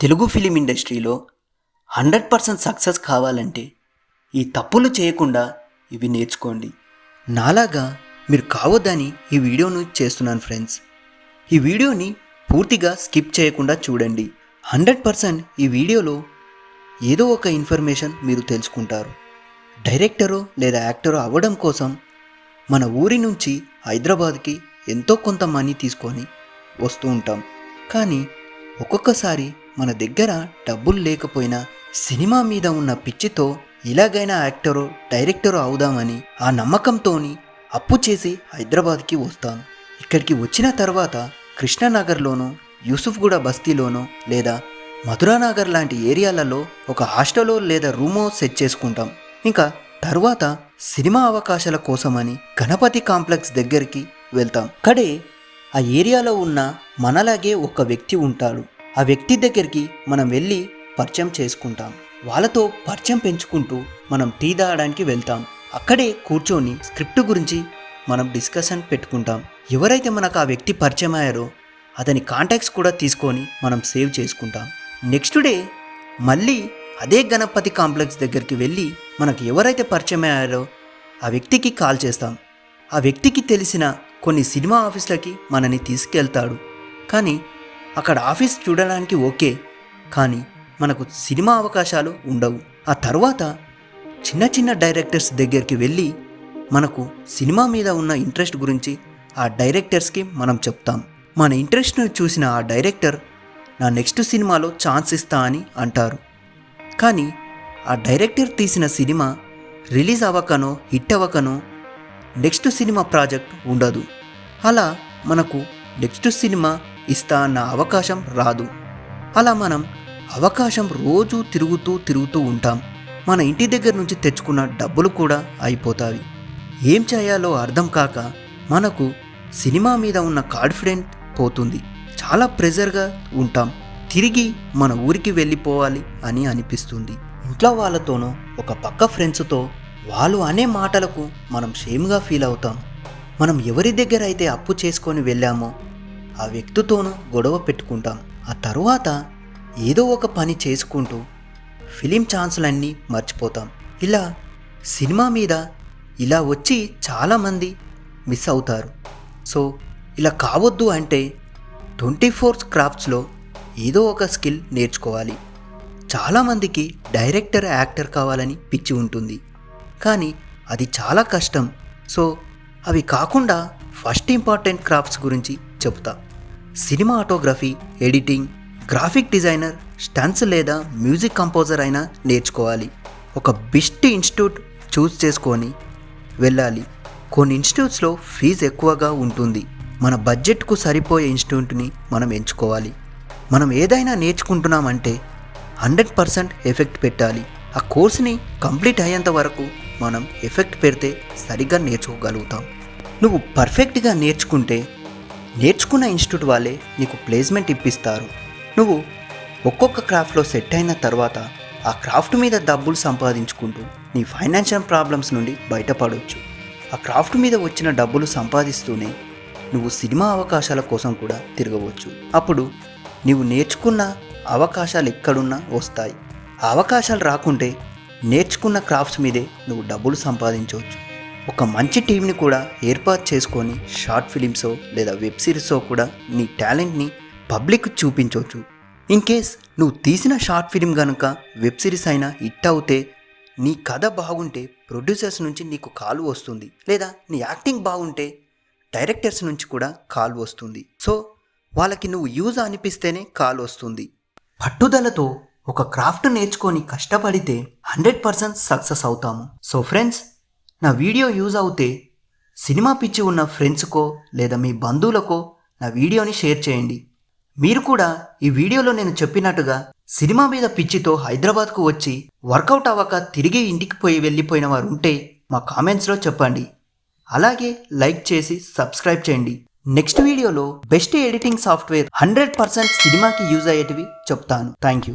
Telugu film ఇండస్ట్రీలో hundred percent success కావాలంటే ఈ తప్పులు చేయకుండా ఇవి నేర్చుకోండి. నాలాగా మీరు కావద్దని ఈ వీడియోను చేస్తున్నాను ఫ్రెండ్స్. ఈ వీడియోని పూర్తిగా స్కిప్ చేయకుండా చూడండి. హండ్రెడ్ పర్సెంట్ ఈ వీడియోలో ఏదో ఒక ఇన్ఫర్మేషన్ మీరు తెలుసుకుంటారు. డైరెక్టరో లేదా యాక్టరో అవ్వడం కోసం మన ఊరి నుంచి హైదరాబాద్కి ఎంతో కొంత మనీ తీసుకొని వస్తూ ఉంటాం. కానీ ఒక్కొక్కసారి మన దగ్గర డబ్బులు లేకపోయినా సినిమా మీద ఉన్న పిచ్చితో ఇలాగైనా యాక్టరు డైరెక్టరు అవుదామని ఆ నమ్మకంతోని అప్పు చేసి హైదరాబాద్కి వస్తాం ఇక్కడికి వచ్చిన తర్వాత కృష్ణానగర్లోనో యూసుఫ్గూడ బస్తీలోనో లేదా మధురానగర్ లాంటి ఏరియాలలో ఒక హాస్టలో లేదా రూమో సెట్ చేసుకుంటాం. ఇంకా తర్వాత సినిమా అవకాశాల కోసమని గణపతి కాంప్లెక్స్ దగ్గరికి వెళ్తాం. కడే ఆ ఏరియాలో ఉన్న మనలాగే ఒక వ్యక్తి ఉంటాడు. ఆ వ్యక్తి దగ్గరికి మనం వెళ్ళి పరిచయం చేసుకుంటాం. వాళ్ళతో పరిచయం పెంచుకుంటూ మనం టీ తాగడానికి వెళ్తాం. అక్కడే కూర్చొని స్క్రిప్ట్ గురించి మనం డిస్కషన్ పెట్టుకుంటాం. ఎవరైతే మనకు ఆ వ్యక్తి పరిచయం అయ్యారో అతని కాంటాక్ట్స్ కూడా తీసుకొని మనం సేవ్ చేసుకుంటాం. నెక్స్ట్ డే మళ్ళీ అదే గణపతి కాంప్లెక్స్ దగ్గరికి వెళ్ళి మనకు ఎవరైతే పరిచయం అయ్యారో ఆ వ్యక్తికి కాల్ చేస్తాం. ఆ వ్యక్తికి తెలిసిన కొన్ని సినిమా ఆఫీసులకి మనని తీసుకెళ్తాడు. కానీ అక్కడ ఆఫీస్ చూడడానికి ఓకే కానీ మనకు సినిమా అవకాశాలు ఉండవు. ఆ తర్వాత చిన్న చిన్న డైరెక్టర్స్ దగ్గరికి వెళ్ళి మనకు సినిమా మీద ఉన్న ఇంట్రెస్ట్ గురించి ఆ డైరెక్టర్స్కి మనం చెప్తాం. మన ఇంట్రెస్ట్ను చూసిన ఆ డైరెక్టర్ నా నెక్స్ట్ సినిమాలో ఛాన్స్ ఇస్తా అని అంటారు. కానీ ఆ డైరెక్టర్ తీసిన సినిమా రిలీజ్ అవ్వకనో హిట్ అవ్వకనో నెక్స్ట్ సినిమా ప్రాజెక్ట్ ఉండదు. అలా మనకు నెక్స్ట్ సినిమా ఇస్తా అన్న అవకాశం రాదు. అలా మనం అవకాశం రోజు తిరుగుతూ తిరుగుతూ ఉంటాం. మన ఇంటి దగ్గర నుంచి తెచ్చుకున్న డబ్బులు కూడా అయిపోతాయి. ఏం చేయాలో అర్థం కాక మనకు సినిమా మీద ఉన్న కాన్ఫిడెంట్ పోతుంది. చాలా ప్రెజర్గా ఉంటాం. తిరిగి మన ఊరికి వెళ్ళిపోవాలి అని అనిపిస్తుంది. ఇంట్లో వాళ్ళతోనో ఒక పక్క ఫ్రెండ్స్తో వాళ్ళు అనే మాటలకు మనం షేమ్గా ఫీల్ అవుతాం. మనం ఎవరి దగ్గర అయితే అప్పు చేసుకొని వెళ్ళామో ఆ వ్యక్తితోనూ గొడవ పెట్టుకుంటాం. ఆ తరువాత ఏదో ఒక పని చేసుకుంటూ ఫిలిం ఛాన్సులన్నీ మర్చిపోతాం. ఇలా సినిమా మీద ఇలా వచ్చి చాలామంది మిస్ అవుతారు. సో ఇలా కావద్దు అంటే ట్వంటీ ఫోర్ క్రాఫ్ట్స్లో ఏదో ఒక స్కిల్ నేర్చుకోవాలి. చాలామందికి డైరెక్టర్ యాక్టర్ కావాలని పిచ్చి ఉంటుంది. కానీ అది చాలా కష్టం. సో అవి కాకుండా ఫస్ట్ ఇంపార్టెంట్ క్రాఫ్ట్స్ గురించి చెబుతా cinematography editing graphic designer stunts లేదా మ్యూజిక్ కంపోజర్ అయినా నేర్చుకోవాలి. ఒక బెస్ట్ ఇన్స్టిట్యూట్ చూస్ చేసుకొని వెళ్ళాలి. కొన్ని ఇన్స్టిట్యూట్స్లో ఫీజు ఎక్కువగా ఉంటుంది. మన బడ్జెట్కు సరిపోయే ఇన్స్టిట్యూట్ని మనం ఎంచుకోవాలి. మనం ఏదైనా నేర్చుకుంటున్నామంటే హండ్రెడ్ పర్సెంట్ ఎఫెక్ట్ పెట్టాలి. ఆ కోర్స్ని కంప్లీట్ అయ్యేంత వరకు మనం ఎఫెక్ట్ పెడితే సరిగ్గా నేర్చుకోగలుగుతాం. నువ్వు పర్ఫెక్ట్గా నేర్చుకుంటే నేర్చుకున్న ఇన్స్టిట్యూట్ వాళ్ళే నీకు ప్లేస్మెంట్ ఇప్పిస్తారు. నువ్వు ఒక్కొక్క క్రాఫ్ట్లో సెట్ అయిన తర్వాత ఆ క్రాఫ్ట్ మీద డబ్బులు సంపాదించుకుంటూ నీ ఫైనాన్షియల్ ప్రాబ్లమ్స్ నుండి బయటపడవచ్చు ఆ క్రాఫ్ట్ మీద వచ్చిన డబ్బులు సంపాదిస్తూనే నువ్వు సినిమా అవకాశాల కోసం కూడా తిరగవచ్చు. అప్పుడు నీవు నేర్చుకున్న అవకాశాలు ఎక్కడున్నా వస్తాయి. ఆ అవకాశాలు రాకుంటే నేర్చుకున్న క్రాఫ్ట్స్ మీదే నువ్వు డబ్బులు సంపాదించవచ్చు. ఒక మంచి టీంని కూడా ఏర్పాటు చేసుకొని షార్ట్ ఫిలిమ్సో లేదా వెబ్ సిరీసో కూడా నీ టాలెంట్ని పబ్లిక్ చూపించవచ్చు. ఇన్ కేస్ నువ్వు తీసిన షార్ట్ ఫిలిం కనుక వెబ్ సిరీస్ అయినా హిట్ అవుతే నీ కథ బాగుంటే ప్రొడ్యూసర్స్ నుంచి నీకు కాల్ వస్తుంది. లేదా నీ యాక్టింగ్ బాగుంటే డైరెక్టర్స్ నుంచి కూడా కాల్ వస్తుంది. సో వాళ్ళకి నువ్వు యూజ్ అనిపిస్తేనే కాల్ వస్తుంది. పట్టుదలతో ఒక క్రాఫ్ట్ నేర్చుకొని కష్టపడితే హండ్రెడ్ పర్సెంట్ సక్సెస్ అవుతాము. సో ఫ్రెండ్స్ నా వీడియో యూజ్ అవుతే సినిమా పిచ్చి ఉన్న ఫ్రెండ్స్కో లేదా మీ బంధువులకో నా వీడియోని షేర్ చేయండి. మీరు కూడా ఈ వీడియోలో నేను చెప్పినట్టుగా సినిమా మీద పిచ్చితో హైదరాబాద్కు వచ్చి వర్కౌట్ అవ్వక తిరిగి ఇంటికి పోయి వెళ్ళిపోయిన వారు ఉంటే మా కామెంట్స్లో చెప్పండి. అలాగే లైక్ చేసి సబ్స్క్రైబ్ చేయండి. నెక్స్ట్ వీడియోలో best editing software hundred percent సినిమాకి యూజ్ అయ్యేటివి చెప్తాను. Thank you.